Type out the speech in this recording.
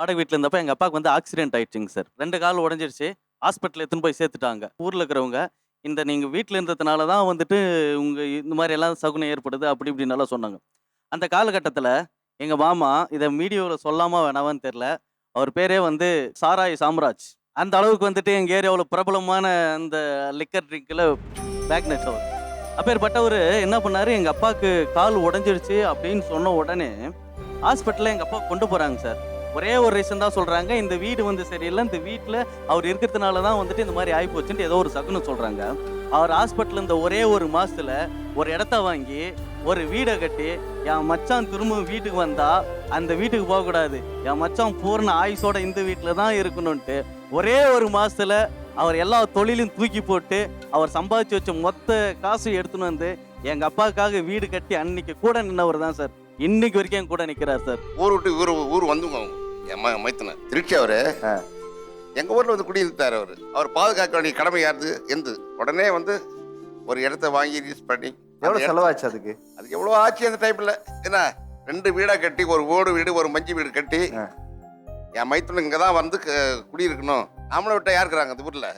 வாடகை வீட்டில் இருந்தப்ப எங்கள் அப்பாவுக்கு வந்து ஆக்சிடென்ட் ஆயிடுச்சுங்க சார் ரெண்டு கால் உடஞ்சிருச்சு. ஹாஸ்பிட்டல் எடுத்துன்னு போய் சேர்த்துட்டாங்க. ஊரில் இருக்கிறவங்க இந்த நீங்கள் வீட்டில் இருந்ததுனால தான் வந்துட்டு உங்கள் இந்த மாதிரி எல்லாம் சகுனம் ஏற்படுது அப்படி இப்படின்னு எல்லாம் சொன்னாங்க. அந்த காலகட்டத்தில் எங்கள் மாமா இதை மீடியாவில் சொல்லாமா வேணாமான்னு தெரில அவர் பேரே வந்து சாராய் சாம்ராஜ். அந்த அளவுக்கு வந்துட்டு எங்கள் ஏரியாவில் பிரபலமான அந்த லிக்கர் ட்ரிங்கில் பேக்னெட் அவர். அப்பேற்பட்டவர் என்ன பண்ணார்? எங்கள் அப்பாவுக்கு கால் உடஞ்சிருச்சு அப்படின்னு சொன்ன உடனே ஹாஸ்பிட்டலில் எங்கள் அப்பா கொண்டு போகிறாங்க சார் ஒரே ஒரு ரீசன் தான் சொல்கிறாங்க இந்த வீடு வந்து சரியில்லை. இந்த வீட்டில் அவர் இருக்கிறதுனால தான் வந்துட்டு இந்த மாதிரி ஆகிப்போச்சுன்ட்டு ஏதோ ஒரு சகுனம் சொல்கிறாங்க அவர் ஹாஸ்பிட்டல் இந்த ஒரே ஒரு மாசத்துல ஒரு இடத்த வாங்கி ஒரு வீடை கட்டி என் மச்சான் திரும்ப வீட்டுக்கு வந்தா அந்த வீட்டுக்கு போகக்கூடாது. என் மச்சான் பூர்ண ஆயுசோட இந்த வீட்டில் தான் இருக்கணும்ன்ட்டு ஒரே ஒரு மாசத்துல அவர் எல்லா தொழிலும் தூக்கி போட்டு அவர் சம்பாதிச்சு வச்ச மொத்த காசு எடுத்துன்னு வந்து எங்க அப்பாவுக்காக வீடு கட்டி அன்னைக்கு கூட நின்னவர் தான் சார். இன்னைக்கு வரைக்கும் என் கூட நிக்கிறார் சார். ஊர் விட்டு ஊர் ஊர் வந்துங்க அவங்க. மைத்தன திருச்சி அவரு. எங்க ஊர்ல வந்து குடியிருந்தார் அவர். அவர் பாதுகாக்க வேண்டிய கடமை யாருது? எந்து? உடனே வந்து ஒரு இடத்த வாங்கி ரிஜிஸ்ட் பண்ணி இடத்த- செலவாச்சு அதுக்கு? அதுக்கு எவ்வளோ ஆச்சு அந்த டைம்ல என்ன? ரெண்டு வீடா கட்டி ஒரு ஓடு வீடு ஒரு மஞ்சு வீடு கட்டி. என் மைத்துனன் இங்கே தான் வந்து க- குடியிருக்கணும். நம்மளை விட்ட யாருக்குறாங்க அந்த ஊர்ல?